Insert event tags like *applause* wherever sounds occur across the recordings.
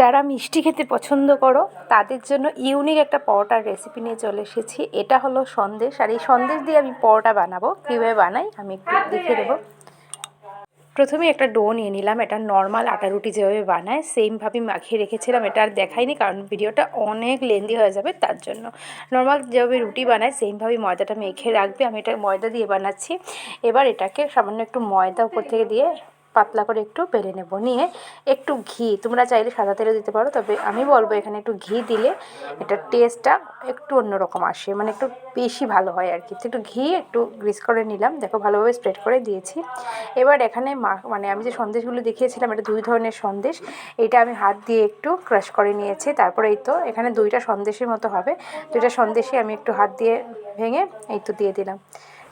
যারা মিষ্টি খেতে পছন্দ করো, তাদের জন্য ইউনিক একটা পরোটার রেসিপি নিয়ে চলে এসেছি। এটা হলো সন্দেশ, আর এই সন্দেশ দিয়ে আমি পরোটা বানাবো। কীভাবে বানাই, আমি একটু দেখে দেবো। প্রথমে একটা ডো নিয়ে নিলাম, এটা নর্মাল আটা রুটি যেভাবে বানায় সেমভাবে মাখিয়ে রেখেছিলাম। এটা আর দেখাইনি, কারণ ভিডিওটা অনেক লেন্দি হয়ে যাবে, তার জন্য। নর্মাল যেভাবে রুটি বানায় সেমভাবে ময়দাটা মেখে রাখবে। আমি এটা ময়দা দিয়ে বানাচ্ছি। এবার এটাকে সামান্য একটু ময়দা উপর থেকে দিয়ে পাতলা করে একটু বেলে নেব। নিয়ে একটু ঘি, তোমরা চাইলে সাদা তেলও দিতে পারো, তবে আমি বলব এখানে একটু ঘি দিলে এটার টেস্টটা একটু অন্যরকম আসে মানে একটু বেশি ভালো হয় আর কি। তো একটু ঘি একটু গ্রিস করে নিলাম, দেখো ভালোভাবে স্প্রেড করে দিয়েছি। এবার এখানে মানে আমি যে সন্দেশগুলো দেখিয়েছিলাম, এটা দুই ধরনের সন্দেশ, এটা আমি হাত দিয়ে একটু ক্রাশ করে নিয়েছি, তারপরে এই তো এখানে দুইটা সন্দেশের মতো হবে, দুইটা সন্দেশই আমি একটু হাত দিয়ে ভেঙে এই তো দিয়ে দিলাম।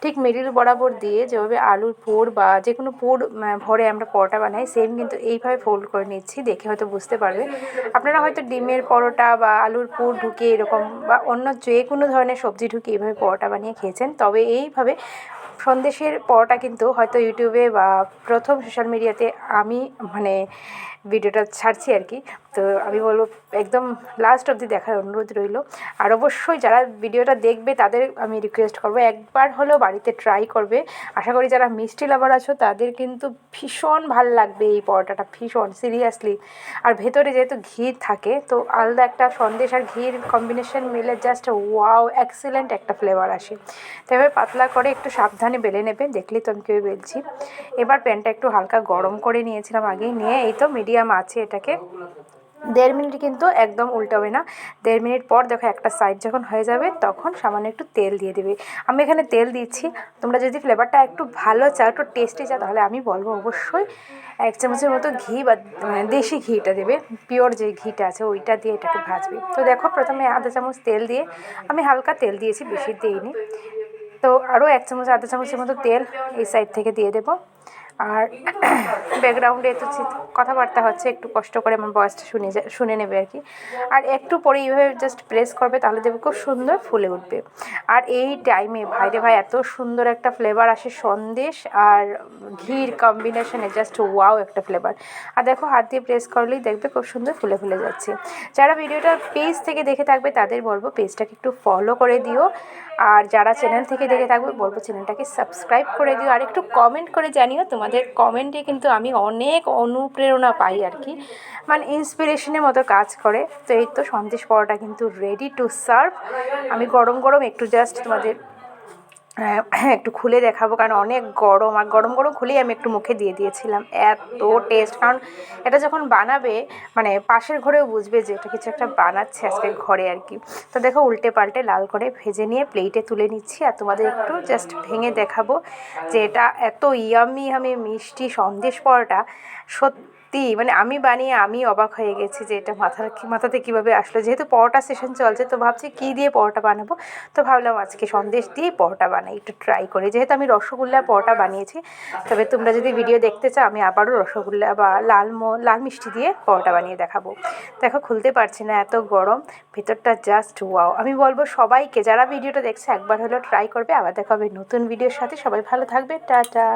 ঠিক মিডিল বরাবর দিয়ে যেভাবে আলুর পোর বা যে কোনো পোর ভরে আমরা পরোটা বানাই সেম কিন্তু এইভাবে ফোল্ড করে নিচ্ছি, দেখে হয়তো বুঝতে পারবে আপনারা হয়তো ডিমের পরোটা বা আলুর পোর ঢুকে এরকম বা অন্য যে কোনো ধরনের সবজি ঢুকে এইভাবে পরোটা বানিয়ে খেয়েছেন, তবে এইভাবে সন্দেশের পরোটা কিন্তু হয়তো ইউটিউবে বা প্রথম সোশ্যাল মিডিয়াতে আমি মানে ভিডিওটা ছাড়ছি আর কি। তো আমি বলব, একদম লাস্ট অবধি দেখার অনুরোধ রইল। আর অবশ্যই যারা ভিডিওটা দেখবে, তাদের আমি রিকোয়েস্ট করব, একবার হলেও বাড়িতে ট্রাই করবে। আশা করি যারা মিষ্টি লাভার আছো, তাদের কিন্তু ভীষণ ভালো লাগবে এই পরোটাটা, ভীষণ সিরিয়াসলি আর ভেতরে যেহেতু ঘি থাকে, তো আলাদা একটা সন্দেশ আর ঘির কম্বিনেশন মিলে জাস্ট ওয়াও এক্সেলেন্ট একটা ফ্লেভার আসে। তবে পাতলা করে একটু সাবধানে বেলে নেবে দেখলেই তো আমি কেউ বেলছি। এবার প্যানটা একটু হালকা গরম করে নিয়েছিলাম আগেই নিয়ে এই তো মিডিয়াম আছে এটাকে। দেড় মিনিট কিন্তু একদম উল্টাবে না। দেড় মিনিট পর দেখো একটা সাইড যখন হয়ে যাবে, তখন সামান্য একটু তেল দিয়ে দেবে। আমি এখানে তেল দিচ্ছি। তোমরা যদি ফ্লেভারটা একটু ভালো চাও, একটু টেস্টি চাও, তাহলে আমি বলব অবশ্যই এক চামচের মতো ঘি বা মানে দেশি ঘিটা দেবে। পিওর যে ঘিটা আছে, ওইটা দিয়ে এটাকে ভাজবে। তো দেখো প্রথমে আধা চামচ তেল দিয়ে আমি হালকা তেল দিয়েছি, বেশি দিইনি। তো আরও এক চামচ আধা চামচের মতো তেল এই সাইড থেকে দিয়ে দেবো। আর *clears throat* ব্যাকগ্রাউন্ডে তো কথাবার্তা হচ্ছে, একটু কষ্ট করে আমার বয়সটা শুনে যা শুনে নেবে আর কি। আর একটু পরে এইভাবে জাস্ট প্রেস করবে, তাহলে দেখবে খুব সুন্দর ফুলে উঠবে। আর এই টাইমে ভাইরে ভাই এত সুন্দর একটা ফ্লেভার আসে সন্দেশ আর ঘির কম্বিনেশনে জাস্ট ওয়াও একটা ফ্লেভার আর দেখো, হাত দিয়ে প্রেস করলেই দেখবে খুব সুন্দর ফুলে ফুলে যাচ্ছে। যারা ভিডিওটা পেজ থেকে দেখে থাকবে, তাদের বলব পেজটাকে একটু ফলো করে দিও। আর যারা চ্যানেল থেকে দেখে থাকবে, বলব চ্যানেলটাকে সাবস্ক্রাইব করে দিও। আর একটু কমেন্ট করে জানিও তোমাদের কমেন্টে কিন্তু আমি অনেক অনুপ্রেরণা পাই আর কি। মানে ইন্সপিরেশনের মতো কাজ করে। তো এই তো সন্দেশ পরোটা কিন্তু রেডি টু সার্ভ আমি গরম গরম একটু জাস্ট তোমাদের একটু খুলে দেখাবো, কারণ অনেক গরম, আর গরম গরম খুলেই আমি একটু মুখে দিয়ে দিয়েছিলাম। এত টেস্ট কারণ এটা যখন বানাবে মানে পাশের ঘরেও বুঝবে যে এটা কিছু একটা বানাচ্ছে আজকে ঘরে আর কি। তো দেখো, উল্টে পাল্টে লাল করে ভেজে নিয়ে প্লেটে তুলে নিচ্ছি, আর তোমাদের একটু জাস্ট ভেঙে দেখাবো যে এটা এত ইয়ামি আমি মিষ্টি সন্দেশ পরোটা। সত্যি মানে আমি বানিয়ে আমি অবাক হয়ে গেছি যে এটা মাথার মাথাতে কীভাবে আসলো। যেহেতু পরোটা সেশন চলছে, তো ভাবছি কী দিয়ে পরোটা বানাবো? তো ভাবলাম আজকে সন্দেশ দিয়ে পরোটা বানাই একটু ট্রাই করি। যেহেতু আমি রসগোল্লা পরোটা বানিয়েছি, তবে তোমরা যদি ভিডিও দেখতে চাও, আমি আবারও রসগোল্লা বা লাল লাল মিষ্টি দিয়ে পরোটা বানিয়ে দেখাবো। দেখো, খুলতে পারছি না এত গরম, ভেতরটা জাস্ট ওয়াও আমি বলব সবাইকে, যারা ভিডিওটা দেখছে, একবার হলেও ট্রাই করবে। আবার দেখাবে নতুন ভিডিওর সাথে। সবাই ভালো থাকবে। টাটা।